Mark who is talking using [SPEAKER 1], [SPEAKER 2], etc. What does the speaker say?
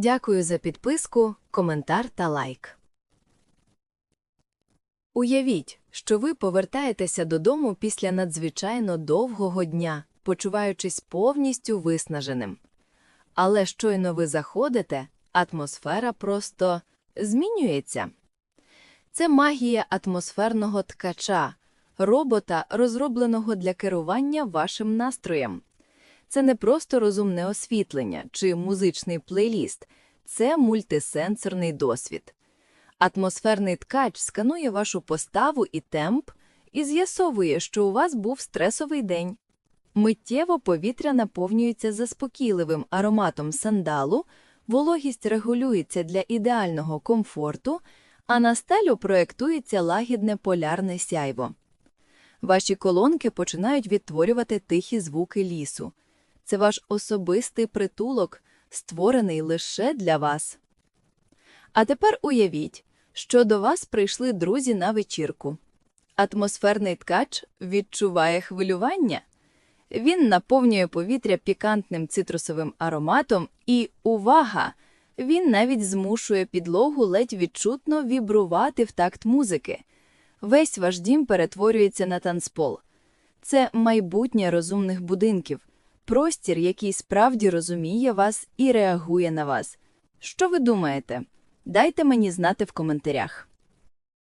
[SPEAKER 1] Дякую за підписку, коментар та лайк. Уявіть, що ви повертаєтеся додому після надзвичайно довгого дня, почуваючись повністю виснаженим. Але щойно ви заходите, атмосфера просто змінюється. Це магія атмосферного ткача, робота, розробленого для керування вашим настроєм. Це не просто розумне освітлення чи музичний плейліст, це мультисенсорний досвід. Атмосферний ткач сканує вашу поставу і темп і з'ясовує, що у вас був стресовий день. Миттєво повітря наповнюється заспокійливим ароматом сандалу, вологість регулюється для ідеального комфорту, а на стелю проєктується лагідне полярне сяйво. Ваші колонки починають відтворювати тихі звуки лісу. Це ваш особистий притулок, створений лише для вас. А тепер уявіть, що до вас прийшли друзі на вечірку. Атмосферний ткач відчуває хвилювання. Він наповнює повітря пікантним цитрусовим ароматом і, увага! Він навіть змушує підлогу ледь відчутно вібрувати в такт музики. Весь ваш дім перетворюється на танцпол. Це майбутнє розумних будинків, простір, який справді розуміє вас і реагує на вас. Що ви думаєте? Дайте мені знати в коментарях.